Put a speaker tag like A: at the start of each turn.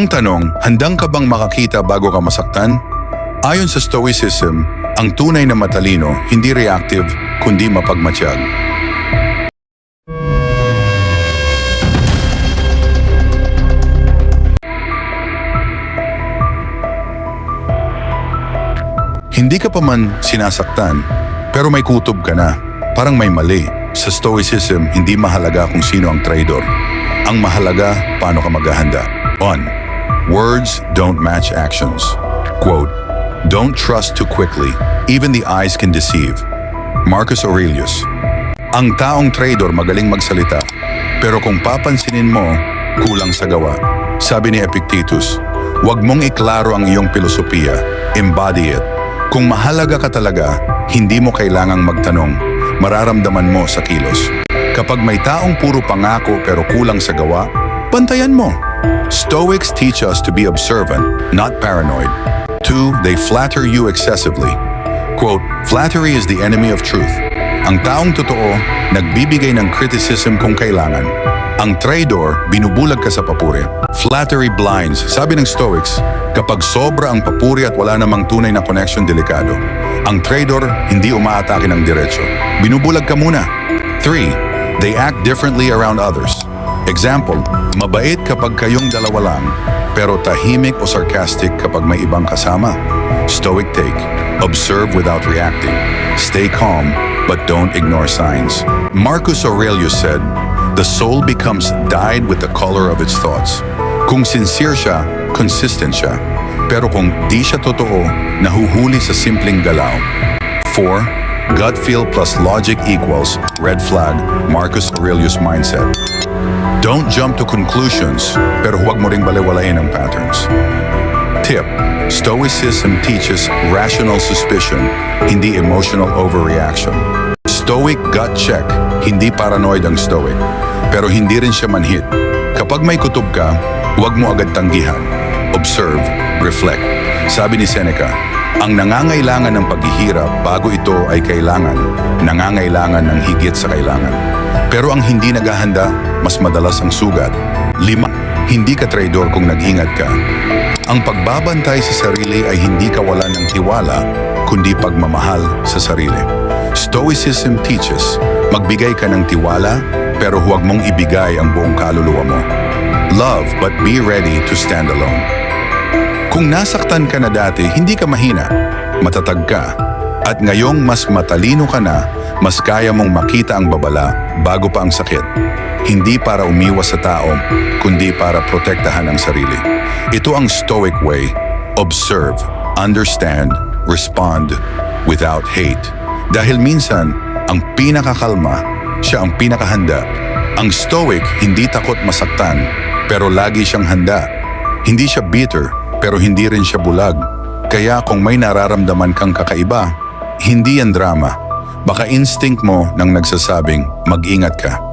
A: Ang tanong, handang ka bang makakita bago ka masaktan? Ayon sa Stoicism, ang tunay na matalino hindi reactive kundi mapagmatsyag. Hindi ka pa man sinasaktan, pero may kutob ka na. Parang may mali. Sa Stoicism, hindi mahalaga kung sino ang traitor. Ang mahalaga, paano ka maghahanda. 1. Words don't match actions. Quote, Don't trust too quickly. Even the eyes can deceive. Marcus Aurelius. Ang taong traitor magaling magsalita, pero kung papansinin mo, kulang sa gawa. Sabi ni Epictetus, huwag mong iklaro ang iyong filosofiya, embody it. Kung mahalaga ka talaga, hindi mo kailangang magtanong, mararamdaman mo sa kilos. Kapag may taong puro pangako pero kulang sa gawa, bantayan mo. Stoics teach us to be observant, not paranoid. Two, they flatter you excessively. Quote, flattery is the enemy of truth. Ang taong totoo, nagbibigay ng criticism kung kailangan. Ang traitor, binubulag ka sa papuri. Flattery blinds. Sabi ng Stoics, kapag sobra ang papuri at wala namang tunay na connection delikado. Ang traitor, hindi umaatake ng diretsyo. Binubulag ka muna. 3. They act differently around others. Example, mabait kapag kayong dalawa lang, pero tahimik o sarcastic kapag may ibang kasama. Stoic take. Observe without reacting. Stay calm, but don't ignore signs. Marcus Aurelius said, The soul becomes dyed with the color of its thoughts. Kung sincere siya, consistent siya. Pero kung di siya totoo, nahuhuli sa simpleng galaw. 4. Gut feel plus logic equals red flag, Marcus Aurelius mindset. Don't jump to conclusions, pero huwag mo ring baliwalain ang patterns. Tip, Stoicism teaches rational suspicion, hindi emotional overreaction. Stoic gut check, hindi paranoid ang stoic, pero hindi rin siya manhid. Kapag may kutob ka, huwag mo agad tanggihan. Observe, reflect. Sabi ni Seneca, ang nangangailangan ng paghihirap bago ito ay kailangan, nangangailangan ng higit sa kailangan. Pero ang hindi naghahanda, mas madalas ang sugat. Lima, hindi ka traidor kung nag-ingat ka. Ang pagbabantay sa sarili ay hindi kawalan ng tiwala, kundi pagmamahal sa sarili. Stoicism teaches, magbigay ka ng tiwala, pero huwag mong ibigay ang buong kaluluwa mo. Love but be ready to stand alone. Kung nasaktan ka na dati, hindi ka mahina. Matatag ka. At ngayong mas matalino ka na, mas kaya mong makita ang babala bago pa ang sakit. Hindi para umiwas sa tao, kundi para protektahan ang sarili. Ito ang stoic way. Observe, understand, respond without hate. Dahil minsan, ang pinakakalma, siya ang pinakahanda. Ang stoic hindi takot masaktan, pero lagi siyang handa. Hindi siya bitter, pero hindi rin siya bulag. Kaya kung may nararamdaman kang kakaiba, hindi yan drama. Baka instinct mo nang nagsasabing mag-ingat ka.